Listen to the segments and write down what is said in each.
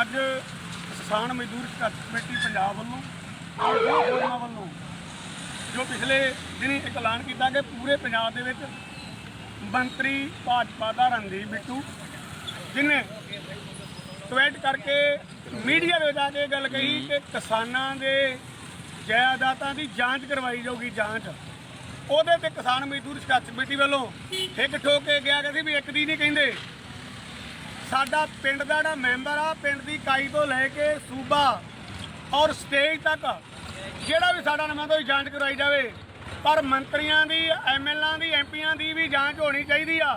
ਅੱਜ ਕਿਸਾਨ ਮਜ਼ਦੂਰ ਸੰਘਰਸ਼ ਕਮੇਟੀ ਪੰਜਾਬ ਵੱਲੋਂ ਔਰ ਦੋ ਵੱਲੋਂ ਜੋ ਪਿਛਲੇ ਦਿਨੀ ਐਲਾਨ ਕੀਤਾ ਕਿ ਪੂਰੇ ਪੰਜਾਬ ਦੇ ਵਿੱਚ ਮੰਤਰੀ ਭਾਜਪਾ ਦਾ ਰਣਦੀਪ ਬਿੱਟੂ ਜਿਨੇ ਟਵੀਟ ਕਰਕੇ ਮੀਡੀਆ ਦੇ ਵਿੱਚ ਆ ਕੇ ਇਹ ਗੱਲ ਕਹੀ ਕਿ ਕਿਸਾਨਾਂ ਦੇ ਜਾਇਦਾਦਾਂ ਦੀ ਜਾਂਚ ਕਰਵਾਈ ਜਾਊਗੀ ਜਾਂਚ। ਉਹਦੇ ਤੇ ਕਿਸਾਨ ਮਜ਼ਦੂਰ ਸੰਘਰਸ਼ ਕਮੇਟੀ ਵੱਲੋਂ ਇੱਕ ਠੋਕ ਕੇ ਗਿਆ ਕਿ ਸੀ ਵੀ ਇੱਕ ਦੀ ਨਹੀਂ ਕਹਿੰਦੇ। ਸਾਡਾ ਪਿੰਡ ਦਾ ਜਿਹੜਾ ਮੈਂਬਰ ਆ, ਪਿੰਡ ਦੀ ਇਕਾਈ ਤੋਂ ਲੈ ਕੇ ਸੂਬਾ ਔਰ ਸਟੇਜ ਤੱਕ ਜਿਹੜਾ ਵੀ ਸਾਡਾ ਨੁਮਾਇੰਦਾ ਦੀ ਜਾਂਚ ਕਰਾਈ ਜਾਵੇ, ਪਰ ਮੰਤਰੀਆਂ ਦੀ ਐਮਐਲਆਂ ਦੀ ਐਮਪੀਆਂ ਦੀ ਵੀ ਜਾਂਚ ਹੋਣੀ ਚਾਹੀਦੀ ਆ।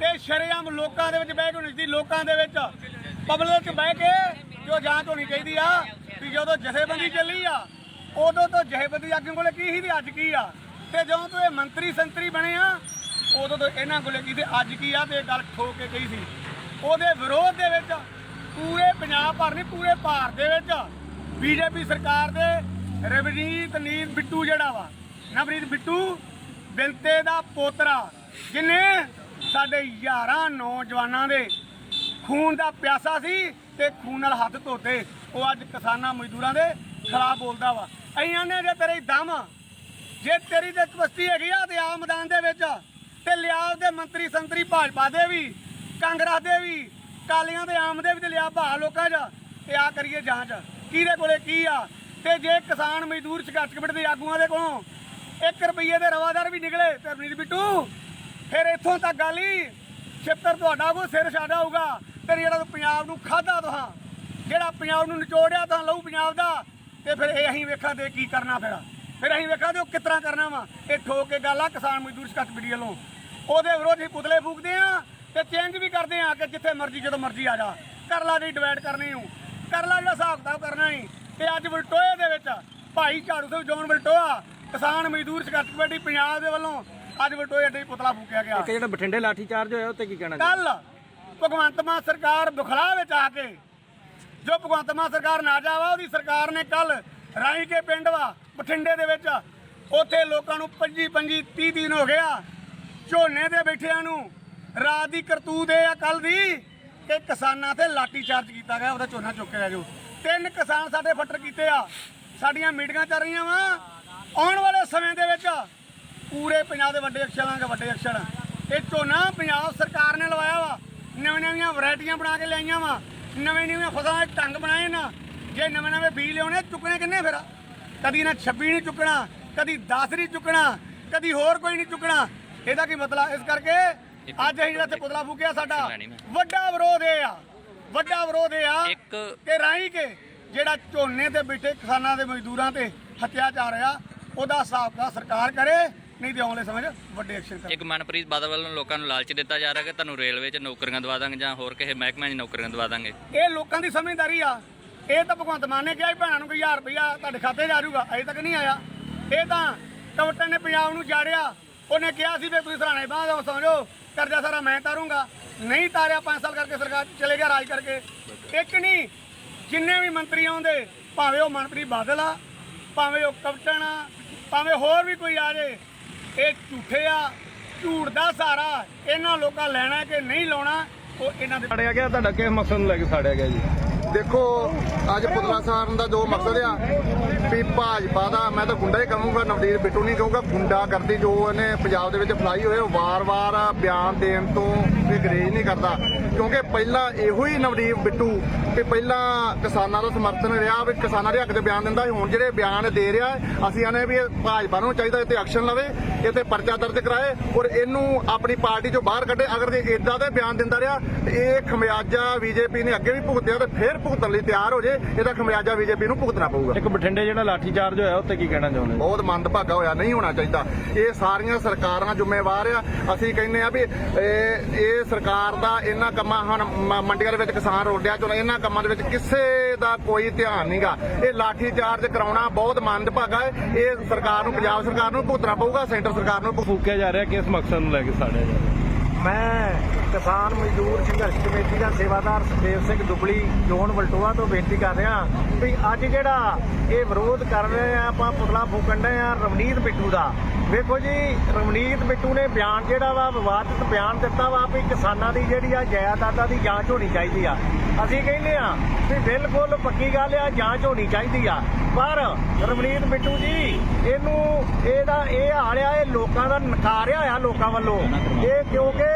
ਤੇ ਸ਼ਰੇਆਮ ਲੋਕਾਂ ਦੇ ਵਿੱਚ ਬਹਿ ਕੇ ਹੋਣੀ ਲੋਕਾਂ ਦੇ ਵਿੱਚ ਪਬਲਿਕ 'ਚ ਬਹਿ ਕੇ ਜੋ ਜਾਂਚ ਹੋਣੀ ਚਾਹੀਦੀ ਆ ਵੀ ਜਦੋਂ ਜਥੇਬੰਦੀ ਚੱਲੀ ਆ, ਉਦੋਂ ਤੋਂ ਜਥੇਬੰਦੀ ਆਗੂ ਕੋਲੇ ਕੀ ਸੀ ਤੇ ਅੱਜ ਕੀ ਆ? ਤੇ ਜਦੋਂ ਤੋਂ ਇਹ ਮੰਤਰੀ ਸੰਤਰੀ ਬਣੇ ਆ ਉਦੋਂ ਤੋਂ ਇਹਨਾਂ ਕੋਲੇ ਕੀ ਅੱਜ ਕੀ ਆ ਤੇ ਇਹ ਗੱਲ ਠੋਕ ਕੇ ਕਹੀ ਸੀ। ਉਹਦੇ ਵਿਰੋਧ ਦੇ ਵਿੱਚ ਪੂਰੇ ਪੰਜਾਬ ਭਰ ਨਹੀਂ, ਪੂਰੇ ਭਾਰਤ ਦੇ ਵਿੱਚ ਬੀਜੇਪੀ ਸਰਕਾਰ ਦੇ ਰਵਨੀਤ ਨੀਤ ਬਿੱਟੂ ਜਿਹੜਾ ਵਾ ਨਵਰੀਤ ਬਿੱਟੂ ਬਿਲਤੇ ਦਾ ਪੋਤਰਾ, ਜਿਨੇ ਸਾਡੇ 11 ਨੌਜਵਾਨਾਂ ਦੇ ਖੂਨ ਦਾ ਪਿਆਸਾ ਸੀ ਤੇ ਖੂਨ ਨਾਲ ਹੱਥ ਧੋਤੇ, ਉਹ ਅੱਜ ਕਿਸਾਨਾਂ ਮਜ਼ਦੂਰਾਂ ਦੇ ਖਿਲਾਫ ਬੋਲਦਾ ਵਾ। ਅਈਆਂ ਨੇ ਜੇ ਤੇਰੇ ਦਮ, ਜੇ ਤੇਰੀ ਤੇ ਤਪਸਤੀ ਹੈਗੀ ਆ ਤੇ ਆ ਮੈਦਾਨ ਦੇ ਵਿੱਚ ਤੇ ਲਿਆ ਦੇ ਮੰਤਰੀ ਸੰਤਰੀ ਭਾਜਪਾ ਦੇ ਵੀ, ਕਾਂਗਰਸ ਦੇ ਵੀ, ਕਾਲੀਆਂ ਦੇ ਆਮ ਦੇ ਵੀ ਤੇ ਲਿਆ ਭਾ ਲੋਕਾਂ 'ਚ। ਤੇ ਆ ਕਰੀਏ ਜਾਂਚ। ਕਿਹਦੇ ਕੋਲੇ ਕੀ ਆ? ਤੇ ਜੇ ਕਿਸਾਨ ਮਜ਼ਦੂਰ ਸੰਘਰਸ਼ ਕਮੇਟੀ ਦੇ ਆਗੂਆਂ ਦੇ ਕੋਲੋਂ 1 ਰੁਪਏ ਦੇ ਰਵਾਦਾਰ ਵੀ ਨਿਕਲੇ ਤੇ ਰਵਨੀਤ ਬਿੱਟੂ, ਫਿਰ ਇੱਥੋਂ ਤੱਕ ਗੱਲ ਹੀ ਛਿੱਤਰ ਤੁਹਾਡਾ ਕੋ ਸਿਰ ਛਾੜਾ ਹੋਊਗਾ। ਤੇ ਜਿਹੜਾ ਪੰਜਾਬ ਨੂੰ ਖਾਦਾ ਤੁਹਾਂ ਜਿਹੜਾ ਪੰਜਾਬ ਨੂੰ ਨਿਚੋੜਿਆ ਤਾਂ ਲਹੂ ਪੰਜਾਬ ਦਾ, ਤੇ ਫਿਰ ਇਹ ਅਸੀਂ ਵੇਖਾਂ ਤੇ ਕੀ ਕਰਨਾ ਫਿਰ। ਫਿਰ ਅਸੀਂ ਵੇਖਾਂ ਤੇ ਉਹ ਕਿਸ ਤਰ੍ਹਾਂ ਕਰਨਾ ਵਾ। ਇਹ ਠੋਕ ਕੇ ਗੱਲ ਆ ਕਿਸਾਨ ਮਜ਼ਦੂਰ ਸੰਘਰਸ਼ ਕਮੇਟੀ ਵੱਲੋਂ। ਉਹਦੇ ਵਿਰੋਧ ਹੀ ਪੁਤਲੇ ਫੂਕਦੇ ਆ ਤੇ ਚੇਂਜ ਵੀ ਕਰਦੇ ਆ ਕਿ ਜਿੱਥੇ ਮਰਜ਼ੀ ਜਦੋਂ ਮਰਜ਼ੀ ਆ ਜਾ। ਕਰ ਲਾ ਜੀ ਡਿਵਾਈਡ ਕਰਨੀ ਹੂੰ ਕਰ ਲਾ ਜਿਹੜਾ ਹਿਸਾਬ ਕਿਤਾਬ ਕਰਨਾ ਹੀ ਤੇ ਅੱਜ ਵਲਟੋਏ ਦੇ ਵਿੱਚ ਭਾਈ ਝਾੜੂ ਸਿੰਘ ਜੋਨ ਵਲਟੋਆ ਕਿਸਾਨ ਮਜ਼ਦੂਰ ਸੰਘਰਸ਼ ਕਮੇਟੀ ਪੰਜਾਬ ਦੇ ਵੱਲੋਂ ਅੱਜ ਵਲਟੋਏ ਅੱਡੇ ਪੁਤਲਾ ਫੂਕਿਆ ਗਿਆ। ਇੱਕ ਜਿਹੜਾ ਬਠਿੰਡੇ ਲਾਠੀ ਚਾਰਜ ਹੋਇਆ ਉੱਤੇ ਕੀ ਕਹਿਣਾ ਕੱਲ ਭਗਵੰਤ ਮਾਨ ਸਰਕਾਰ ਬੁਖਲਾ ਵਿੱਚ ਆ ਕੇ ਜੋ ਭਗਵੰਤ ਮਾਨ ਸਰਕਾਰ ਨਾ ਜਾਵਾ ਉਹਦੀ ਸਰਕਾਰ ਨੇ ਕੱਲ ਰਾਈ ਕੇ ਪਿੰਡ ਵਾ ਬਠਿੰਡੇ ਦੇ ਵਿੱਚ ਉੱਥੇ ਲੋਕਾਂ ਨੂੰ 25 25 30 ਦਿਨ ਹੋ ਗਿਆ ਝੋਨੇ ਦੇ ਬੈਠਿਆਂ ਨੂੰ ਰਾਤ ਦੀ ਕਰਤੂਤ ਇਹ ਆ ਕੱਲ ਦੀ ਕਿ ਕਿਸਾਨਾਂ ਤੇ ਲਾਠੀ ਚਾਰਜ ਕੀਤਾ ਗਿਆ ਉਹਦਾ ਝੋਨਾ ਚੁੱਕ ਕੇ ਲੈ ਜਾਓ। ਤਿੰਨ ਕਿਸਾਨ ਸਾਡੇ ਫੱਟਰ ਕੀਤੇ ਆ। ਸਾਡੀਆਂ ਮੀਟਿੰਗਾਂ ਚੱਲ ਰਹੀਆਂ ਵਾ। ਆਉਣ ਵਾਲੇ ਸਮੇਂ ਦੇ ਵਿੱਚ ਪੂਰੇ ਪੰਜਾਬ ਦੇ ਵੱਡੇ ਅਕਸ਼ਰਾਂ ਦੇ ਵੱਡੇ ਅਕਸ਼ਰ ਇਹ ਝੋਨਾ ਪੰਜਾਬ ਸਰਕਾਰ ਨੇ ਲਵਾਇਆ ਵਾ। ਨਵੀਆਂ ਨਵੀਆਂ ਵੈਰਾਈਟੀਆਂ ਬਣਾ ਕੇ ਲਿਆਈਆਂ ਵਾ। ਨਵੇਂ ਨਵੀਆਂ ਫਸਲਾਂ ਦੇ ਢੰਗ ਬਣਾਏ ਨਾ। ਜੇ ਨਵੇਂ ਨਵੇਂ ਬੀਜ ਲਿਆਉਣੇ, ਚੁੱਕਣੇ ਕਿੰਨੇ ਫਿਰ? ਕਦੀ ਨਾ 26 ਨਹੀਂ ਚੁੱਕਣਾ, ਕਦੀ 10 ਨਹੀਂ ਚੁੱਕਣਾ, ਕਦੀ ਹੋਰ ਕੋਈ ਨਹੀਂ ਚੁੱਕਣਾ। ਇਹਦਾ ਕੀ ਮਤਲਬ? ਇਸ ਕਰਕੇ ਅੱਜ ਅਸੀਂ ਜਿਹੜਾ ਇੱਥੇ ਪੁਤਲਾ ਫੂਕਿਆ ਸਾਡਾ ਵੱਡਾ ਵਿਰੋਧ ਇਹ ਆ। ਵੱਡਾ ਵਿਰੋਧ ਇਹ ਆ ਇੱਕ ਕਿ ਰਾਈ ਕੇ ਜਿਹੜਾ ਝੋਨੇ ਤੇ ਬੈਠੇ ਕਿਸਾਨਾਂ ਦੇ ਮਜ਼ਦੂਰਾਂ ਤੇ ਅਤਿਆਚਾਰ ਆ ਉਹਦਾ ਹਿਸਾਬ ਦਾ ਸਰਕਾਰ ਕਰੇ ਨਹੀਂ ਤੇ ਆਉਣ ਸਮੇਂ ਵੱਡੇ ਐਕਸ਼ਨ ਕਰੇ। ਇੱਕ ਮਨਪ੍ਰੀਤ ਬਾਦਲ ਵੱਲੋਂ ਲੋਕਾਂ ਨੂੰ ਲਾਲਚ ਦਿੱਤਾ ਜਾ ਰਿਹਾ ਕਿ ਤੁਹਾਨੂੰ ਰੇਲਵੇ 'ਚ ਨੌਕਰੀਆਂ ਦਵਾ ਦਾਂਗੇ ਜਾਂ ਹੋਰ ਕਿਸੇ ਮਹਿਕਮੇ 'ਚ ਨੌਕਰੀਆਂ ਦਵਾ ਦਾਂਗੇ। ਇਹ ਲੋਕਾਂ ਦੀ ਸਮਝਦਾਰੀ ਆ। ਇਹ ਤਾਂ ਭਗਵੰਤ ਮਾਨ ਨੇ ਕਿਹਾ ਭੈਣਾਂ ਨੂੰ ਕਿ 1000 ਰੁਪਇਆ ਤੁਹਾਡੇ ਖਾਤੇ 'ਚ ਆ ਜਾਊਗਾ ਅਜੇ ਤੱਕ ਨਹੀਂ ਆਇਆ। ਇਹ ਤਾਂ ਕਵਟਨ ਨੇ ਪੰਜਾਬ ਨੂੰ ਜਾੜਿਆ। ਉਹਨੇ ਕਿਹਾ ਸੀ ਵੀ ਤੁਸੀਂ ਸਰਾਣੇ ਬਾਹਰ ਦਾ ਸਮਝੋ, ਕਰਜ਼ਾ ਸਾਰਾ ਮੈਂ ਤਾਰੂੰਗਾ। ਨਹੀਂ ਤਾਰਿਆ 5 ਸਾਲ ਕਰਕੇ ਸਰਕਾਰ ਚਲੇ ਗਿਆ ਰਾਜ ਕਰਕੇ। ਇੱਕ ਨਹੀਂ, ਜਿੰਨੇ ਵੀ ਮੰਤਰੀ ਆਉਂਦੇ, ਭਾਵੇਂ ਉਹ ਮਨਪ੍ਰੀਤ ਬਾਦਲ ਆ, ਭਾਵੇਂ ਉਹ ਕਵਟਨ ਆ, ਭਾਵੇਂ ਹੋਰ ਵੀ ਕੋਈ ਆ ਜੇ, ਇਹ ਝੂਠੇ ਆ, ਝੂਠ ਦਾ ਸਹਾਰਾ ਇਹਨਾਂ ਲੋਕਾਂ ਲੈਣਾ ਕਿ ਨਹੀਂ ਲਾਉਣਾ, ਉਹ ਇਹਨਾਂ ਦੇ ਸਾੜਿਆ ਗਿਆ, ਤੁਹਾਡਾ ਕਿਸ ਮਕਸਦ ਨੂੰ ਲੈ ਕੇ ਸਾੜਿਆ ਗਿਆ ਜੀ? ਦੇਖੋ, ਅੱਜ ਪੁਤਲਾ ਸਾਰਨ ਦਾ ਜੋ ਮਕਸਦ ਆ ਵੀ ਭਾਜਪਾ ਦਾ ਮੈਂ ਤਾਂ ਗੁੰਡਾ ਹੀ ਕਹੂੰਗਾ ਨਵਦੀਪ ਬਿੱਟੂ ਨਹੀਂ ਕਹੂੰਗਾ ਗੁੰਡਾ ਕਰਦੀ ਜੋ ਇਹਨੇ ਪੰਜਾਬ ਦੇ ਵਿੱਚ ਫਲਾਈ ਹੋਏ ਵਾਰ-ਵਾਰ ਬਿਆਨ ਦੇਣ ਤੋਂ ਵੀ ਗਰੇਜ ਨਹੀਂ ਕਰਦਾ। ਕਿਉਂਕਿ ਪਹਿਲਾਂ ਇਹੋ ਹੀ ਨਵਦੀਪ ਬਿੱਟੂ ਤੇ ਪਹਿਲਾਂ ਕਿਸਾਨਾਂ ਦਾ ਸਮਰਥਨ ਰਿਹਾ ਵੀ ਕਿਸਾਨਾਂ ਦੇ ਹੱਕ ਦੇ ਬਿਆਨ ਦਿੰਦਾ ਹੁਣ ਜਿਹੜੇ ਬਿਆਨ ਦੇ ਰਿਹਾ ਹੈ, ਅਸੀਂ ਆਨੇ ਵੀ ਭਾਜਪਾ ਨੂੰ ਚਾਹੀਦਾ ਇਹ ਤੇ ਐਕਸ਼ਨ ਲਵੇ ਇਹ ਤੇ ਪਰਚਾ ਦਰਜ ਕਰਾਏ ਔਰ ਇਹਨੂੰ ਆਪਣੀ ਪਾਰਟੀ ਚੋਂ ਬਾਹਰ ਕੱਢੇ। ਅਗਰ ਜੇ ਇਦਾਂ ਦੇ ਬਿਆਨ ਦਿੰਦਾ ਰਿਹਾ ਤੇ ਇਹ ਖਮਿਆਜਾ ਬੀਜੇਪੀ ਨੇ ਅੱਗੇ ਵੀ ਭੁਗਤਿਆ ਤੇ ਫਿਰ ਭੁਗਤਣ ਲਈ ਤਿਆਰ ਹੋ ਜੇ ਇਹਦਾ ਖਮਿਆਜਾ ਬੀਜੇਪੀ ਨੂੰ ਭੁਗਤਣਾ ਪਊਗਾ। ਇੱਕ ਬਠਿੰਡੇ ਜਿਹੜਾ ਲਾਠੀ ਚਾਰਜ ਹੋਇਆ ਉੱਤੇ ਕੀ ਕਹਿਣਾ ਚਾਹੁੰਦੇ? ਬਹੁਤ ਮੰਦਭਾਗਾ ਹੋਇਆ ਨਹੀਂ ਹੋਣਾ ਚਾਹੀਦਾ। ਇਹ ਸਾਰੀਆਂ ਸਰਕਾਰਾਂ ਜ਼ਿੰਮੇਵਾਰ ਆ। ਅਸੀਂ ਕਹਿੰਦੇ ਆ ਵੀ ਇਹ ਇਹ ਸਰਕਾਰ ਦਾ ਇਹਨਾਂ ਕੰਮਾਂ ਹੁਣ ਮੰਡੀਆਂ ਦੇ ਵਿੱਚ ਕਿਸਾਨ ਰੋਡਿਆ ਚੋਂ ਇਹਨਾਂ ਕੰਮਾਂ ਦੇ ਵਿੱਚ ਕਿਸੇ ਦਾ ਕੋਈ ਧਿਆਨ ਨਹੀਂਗਾ ਇਹ ਲਾਠੀ ਚਾਰਜ ਕਰਾਉਣਾ ਬਹੁਤ ਮੰਦਭਾਗਾ ਹੈ। ਇਹ ਸਰਕਾਰ ਨੂੰ ਪੰਜਾਬ ਸਰਕਾਰ ਨੂੰ ਭੁਗਤਣਾ ਪਊਗਾ ਸੈਂਟਰ ਸਰਕਾਰ ਨੂੰ ਫੂਕਿਆ ਜਾ ਰਿਹਾ ਕਿਸ ਮਕਸਦ ਨੂੰ ਲੈ ਕੇ ਸਾੜਿਆ ਜਾ ਰਿਹਾ? ਮੈਂ ਕਿਸਾਨ ਮਜ਼ਦੂਰ ਸੰਘਰਸ਼ ਕਮੇਟੀ ਦਾ ਸੇਵਾਦਾਰ ਸੁਖਦੇਵ ਸਿੰਘ ਦੁਬਲੀ ਜੋਨ ਵਲਟੋਆ ਤੋਂ ਬੇਨਤੀ ਕਰ ਰਿਹਾ ਵੀ ਅੱਜ ਜਿਹੜਾ ਇਹ ਵਿਰੋਧ ਕਰ ਰਹੇ ਆ, ਆਪਾਂ ਪੁਤਲਾ ਫੂਕਣ ਦੇ ਆ ਰਵਨੀਤ ਬਿੱਟੂ ਦਾ। ਵੇਖੋ ਜੀ, ਰਵਨੀਤ ਬਿੱਟੂ ਨੇ ਬਿਆਨ ਜਿਹੜਾ ਵਾ ਵਿਵਾਦਿਤ ਬਿਆਨ ਦਿੱਤਾ ਵਾ ਵੀ ਕਿਸਾਨਾਂ ਦੀ ਜਿਹੜੀ ਆ ਜਾਇਦਾਦਾਂ ਦੀ ਜਾਂਚ ਹੋਣੀ ਚਾਹੀਦੀ ਆ। ਅਸੀਂ ਕਹਿੰਦੇ ਆ ਵੀ ਬਿਲਕੁਲ ਪੱਕੀ ਗੱਲ ਆ, ਜਾਂਚ ਹੋਣੀ ਚਾਹੀਦੀ ਆ। ਪਰ ਰਮਨੀਤ ਬਿੱਟੂ ਜੀ, ਇਹਨੂੰ ਇਹਦਾ ਇਹ ਹਾਲ ਆ ਇਹ ਲੋਕਾਂ ਦਾ ਨਕਾਰਿਆ ਆ ਲੋਕਾਂ ਵੱਲੋਂ। ਇਹ ਕਿਉਂਕਿ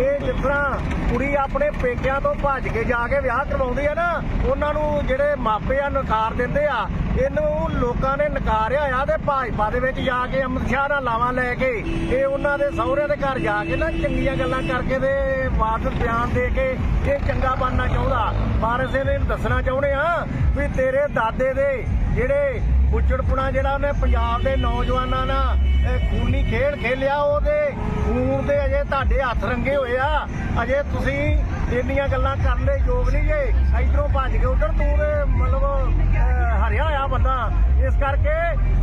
ਇਹ ਜਿਸ ਕੁੜੀ ਆਪਣੇ ਪੇਕਿਆਂ ਤੋਂ ਭੱਜ ਕੇ ਜਾ ਕੇ ਵਿਆਹ ਕਰਵਾਉਂਦੀ ਆ ਨਾ, ਉਹਨਾਂ ਨੂੰ ਜਿਹੜੇ ਮਾਪੇ ਆ ਨਕਾਰ ਦਿੰਦੇ ਆ, ਇਹਨੂੰ ਲੋਕਾਂ ਨੇ ਨਕਾਰਿਆ ਆ ਤੇ ਭਾਜਪਾ ਦੇ ਵਿੱਚ ਜਾ ਕੇ ਅਮਿਤ ਸ਼ਾਹ ਨਾਲ ਲਾਵਾਂ ਲੈ ਕੇ, ਇਹ ਉਹਨਾਂ ਦੇ ਸਹੁਰੇ ਦੇ ਘਰ ਜਾ ਕੇ ਨਾ ਚੰਗੀਆਂ ਗੱਲਾਂ ਕਰਕੇ ਤੇ ਵਾਰਦ ਬਿਆਨ ਦੇ ਕੇ ਇਹ ਚੰਗਾ ਬਣਨਾ ਚਾਹੁੰਦਾ। ਪਰ ਅਸੀਂ ਇਹਨੂੰ ਦੱਸਣਾ ਚਾਹੁੰਦੇ ਆ ਵੀ ਤੇਰੇ ਦਾਦੇ ਦੇ ਜਿਹੜੇ ਬੁੱਚੜਪੁਣਾ ਜਿਹੜਾ ਉਹਨੇ ਪੰਜਾਬ ਦੇ ਨੌਜਵਾਨਾਂ ਨਾਲ ਖੂਨੀ ਖੇਡ ਖੇਲਿਆ, ਉਹਦੇ ਖੂਨ ਦੇ ਅਜੇ ਤੁਹਾਡੇ ਹੱਥ ਰੰਗੇ ਹੋਏ ਆ। ਅਜੇ ਤੁਸੀਂ ਇੰਨੀਆਂ ਗੱਲਾਂ ਕਰਨ ਦੇ ਯੋਗ ਨਹੀਂ ਜੇ। ਇਧਰੋਂ ਭੱਜ ਕੇ ਉਧਰ ਤੂੰ ਬੰਦਾ ਇਸ ਕਰਕੇ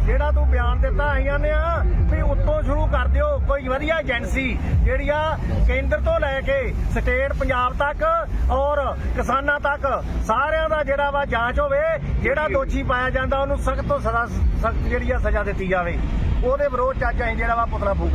ਜਿਹੜਾ ਤੂੰ ਬਿਆਨ ਦਿੱਤਾ ਆਈਆਂ ਨੇ ਆ ਵੀ ਉੱਤੋਂ ਸ਼ੁਰੂ ਕਰ ਦਿਓ। ਕੋਈ ਵਧੀਆ ਏਜੰਸੀ ਜਿਹੜੀ ਆ ਕੇਂਦਰ ਤੋਂ ਲੈ ਕੇ ਸਟੇਟ ਪੰਜਾਬ ਤੱਕ ਔਰ ਕਿਸਾਨਾਂ ਤੱਕ ਸਾਰਿਆਂ ਦਾ ਜਿਹੜਾ ਵਾ ਜਾਂਚ ਹੋਵੇ ਜਿਹੜਾ ਦੋਸ਼ੀ ਪਾਇਆ ਜਾਂਦਾ ਉਹਨੂੰ ਸਖਤ ਤੋਂ ਸਖਤ ਜਿਹੜੀ ਆ ਸਜ਼ਾ ਦਿੱਤੀ ਜਾਵੇ। ਉਹਦੇ ਵਿਰੋਧ ਚ ਅੱਜ ਅਸੀਂ ਜਿਹੜਾ ਵਾ ਪੁਤਲਾ ਫੂਕ